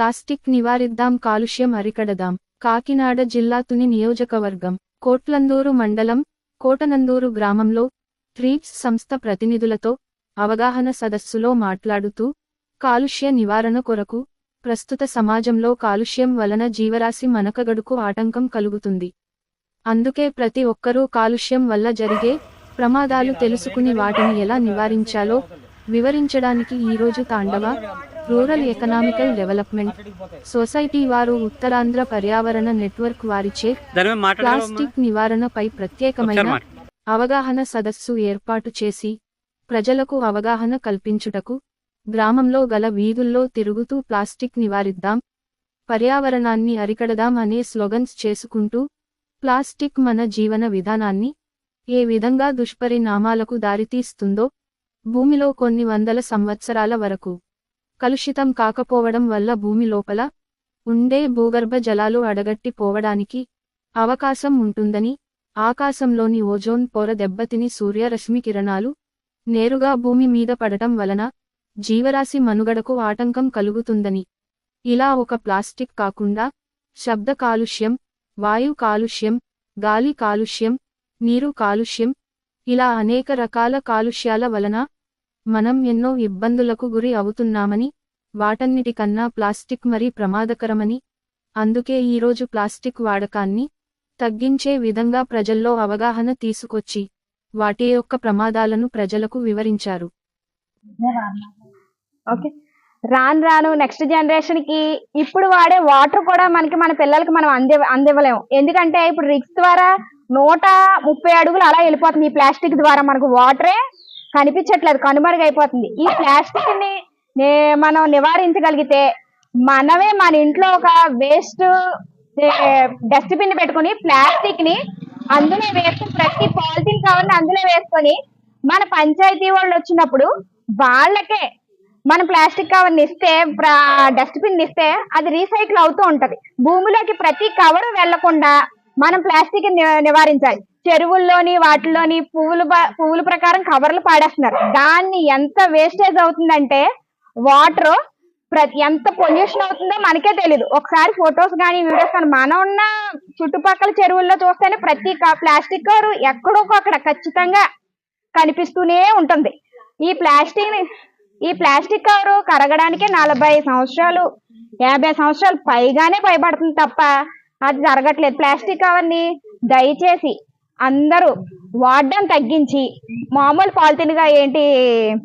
Plastic నివారిద్దాం కాలుష్యం అరికడదాం. కాకినాడ జిల్లా తుని నియోజకవర్గం కోట్లందూరు మండలం కోటనందూరు గ్రామంలో ట్రీప్స్ సంస్థ ప్రతినిధులతో అవగాహన సదస్సులో మాట్లాడుతూ కాలుష్య నివారణ కొరకు ప్రస్తుత సమాజంలో కాలుష్యం వలన జీవరాశి మనకగడుకు ఆటంకం కలుగుతుంది. అందుకే ప్రతి ఒక్కరూ కాలుష్యం వల్ల జరిగే ప్రమాదాలు తెలుసుకుని వాటిని ఎలా నివారించాలో వివరించడానికి ఈరోజు Tandava rural economical development society వారు ఉత్తరాంధ్ర పర్యావరణ నెట్వర్క్ వారిచే ప్లాస్టిక్ నివారణపై ప్రత్యేకమైన. అవగాహన సదస్సు ఏర్పాటు చేసి ప్రజలకు అవగాహన కల్పించుటకు గ్రామంలో గల వీధుల్లో తిరుగుతూ ప్లాస్టిక్ నివారిద్దాం పర్యావరణాన్ని అరికడదాం అనే స్లోగన్స్ చేసుకుంటూ ప్లాస్టిక్ మన జీవన విధానాన్ని ఏ విధంగా దుష్పరిణామాలకు దారితీస్తుందో భూమిలో కొన్ని వందల సంవత్సరాల వరకు కలుషితం కాకపోవడం వల్ల భూమి లోపల ఉండే భూగర్భ జలాలు అడగట్టి పోవడానికి అవకాశం ఉంటుందని ఆకాశంలోని ఓజోన్ పొర దెబ్బతిని సూర్యరశ్మి కిరణాలు నేరుగా భూమి మీద పడటం వలన జీవరాశి మనుగడకు ఆటంకం కలుగుతుందని. ఇలా ఒక ప్లాస్టిక్ కాకుండా శబ్ద కాలుష్యం వాయు కాలుష్యం గాలి కాలుష్యం నీరు కాలుష్యం ఇలా అనేక రకాల కాలుష్యాల వలన మనం ఎన్నో ఇబ్బందులకు గురి అవుతున్నామని వాటన్నిటికన్నా ప్లాస్టిక్ మరీ ప్రమాదకరమని అందుకే ఈరోజు ప్లాస్టిక్ వాడకాన్ని తగ్గించే విధంగా ప్రజల్లో అవగాహన తీసుకొచ్చి వాటి యొక్క ప్రమాదాలను ప్రజలకు వివరించారు. ఓకే. రాను రాను నెక్స్ట్ జనరేషన్కి ఇప్పుడు వాడే వాటర్ కూడా మనకి మన పిల్లలకి మనం అంది అందివ్వలేము. ఎందుకంటే ఇప్పుడు రిక్స్ ద్వారా నూట ముప్పై అడుగులు అలా వెళ్ళిపోతుంది ఈ ప్లాస్టిక్ ద్వారా మనకు వాటరే. కనిపించట్లేదు. కనుమరుగైపోతుంది ఈ ప్లాస్టిక్ని నే- మనం నివారించగలిగితే మనమే మన ఇంట్లో ఒక వేస్ట్ డస్ట్బిన్ పెట్టుకొని ప్లాస్టిక్ని అందులో వేసుకుని ప్రతి పాలిథిన్ కవర్ని అందులో వేసుకొని మన పంచాయతీ వాళ్ళు వచ్చినప్పుడు వాళ్ళకే మనం ప్లాస్టిక్ కవర్ని ఇస్తే డస్ట్బిన్ ఇస్తే అది రీసైకిల్ అవుతూ ఉంటది. భూమిలోకి ప్రతి కవర్ వెళ్ళకుండా మనం ప్లాస్టిక్ నివారించాలి. చెరువుల్లోని వాటిలోని పువ్వులు ప- పువ్వుల ప్రకారం కవర్లు పాడేస్తున్నారు. దాన్ని ఎంత వేస్టేజ్ అవుతుందంటే వాటర్ ప్రతి ఎంత పొల్యూషన్ అవుతుందో మనకే తెలియదు ఒకసారి ఫొటోస్ కానీ వీడియోస్ కానీ మనం ఉన్న చుట్టుపక్కల చెరువుల్లో చూస్తేనే ప్రతి ప్లాస్టిక్ కవర్ ఎక్కడో అక్కడ ఖచ్చితంగా కనిపిస్తూనే ఉంటుంది. ఈ ప్లాస్టిక్ని ఈ ప్లాస్టిక్ కవర్ కరగడానికే నలభై సంవత్సరాలు యాభై సంవత్సరాలు పైగానే పైబడుతుంది తప్ప అది జరగట్లేదు. ప్లాస్టిక్ కవర్ని దయచేసి అందరూ వాడడం తగ్గించి మామూలు పాలిథిన్గా ఏంటి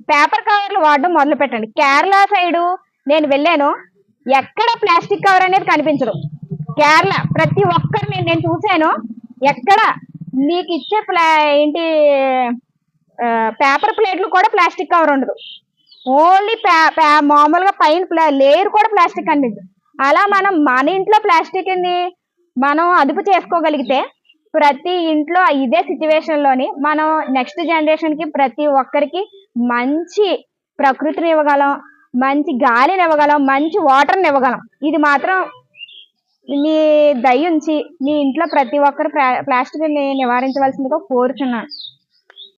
పేపర్ కవర్లు వాడడం మొదలు పెట్టండి. కేరళ సైడు నేను వెళ్ళాను. ఎక్కడ ప్లాస్టిక్ కవర్ అనేది కనిపించదు. కేరళ ప్రతి ఒక్కరిని నేను చూశాను. ఎక్కడ నీకు ఇచ్చే ప్లా ఏంటి పేపర్ ప్లేట్లు కూడా ప్లాస్టిక్ కవర్ ఉండదు. ఓన్లీ మామూలుగా పైన లేయర్ కూడా ప్లాస్టిక్ కనిపించదు. అలా మనం మన ఇంట్లో ప్లాస్టిక్ని మనం అదుపు చేసుకోగలిగితే ప్రతి ఇంట్లో ఇదే సిచ్యువేషన్లోని మనం నెక్స్ట్ జనరేషన్కి ప్రతి ఒక్కరికి మంచి ప్రకృతిని ఇవ్వగలం మంచి గాలిని ఇవ్వగలం మంచి వాటర్ని ఇవ్వగలం. ఇది మాత్రం మీ దయ ఉంచి మీ ఇంట్లో ప్రతి ఒక్కరు ప్లాస్టిక్ని నివారించవలసిందిగా కోరుచున్నాను.